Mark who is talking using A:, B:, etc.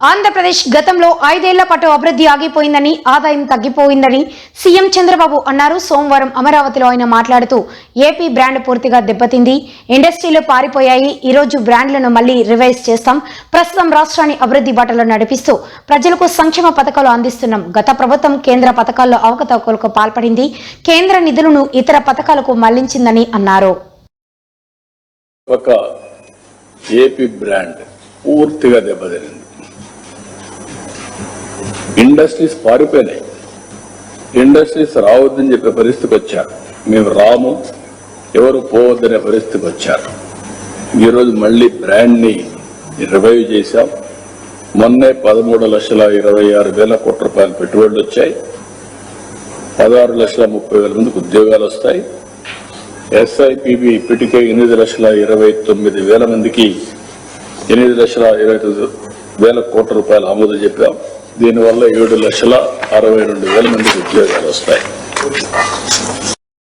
A: ఆంధ్రప్రదేశ్ గతంలో ఐదేళ్ళ పాటు అభివృద్ధి ఆగిపోయిందని ఆదాయం తగ్గిపోయిందని సీఎం చంద్రబాబు అన్నారు. సోమవారం అమరావతిలో ఆయన మాట్లాడుతూ ఏపీ బ్రాండ్ పూర్తిగా దెబ్బతింది ఇండస్ట్రీలు పారిపోయాయి ఈ రోజు బ్రాండ్లను మళ్ళీ రివైజ్ చేస్తాం ప్రస్తుతం రాష్ట్రాన్ని అభివృద్ధి బాటలో నడిపిస్తూ ప్రజలకు సంక్షేమ పథకాలు అందిస్తున్నాం. గత ప్రభుత్వం కేంద్ర పథకాల్లో అవకతవకలకు పాల్పడింది కేంద్ర నిధులను ఇతర పథకాలకు మళ్ళించిందని అన్నారు.
B: ఒక ఏపీ బ్రాండ్ పూర్తిగా దెబ్బతింది ఇండస్ట్రీస్ పారిపోయినాయి. ఇండస్ట్రీస్ రావద్దని చెప్పే పరిస్థితికి వచ్చారు. మేము రాము ఎవరు పోవద్దనే పరిస్థితికి వచ్చారు. ఈరోజు మళ్ళీ బ్రాండ్ని రివైవ్ చేశాం. మొన్నే పదమూడు లక్షల ఇరవై ఆరు వేల కోట్ల రూపాయలు పెట్టుబడులు వచ్చాయి. పదహారు లక్షల ముప్పై వేల మందికి ఉద్యోగాలు వస్తాయి. ఎస్ఐపిబి ఇప్పటికే ఎనిమిది లక్షల ఇరవై తొమ్మిది వేల మందికి ఎనిమిది లక్షల ఇరవై తొమ్మిది వేల కోట్ల రూపాయలు ఆమోదం చెప్పాం. దీనివల్ల ఏడు లక్షల అరవై రెండు వేల మందికి ఉద్యోగాలు వస్తాయి.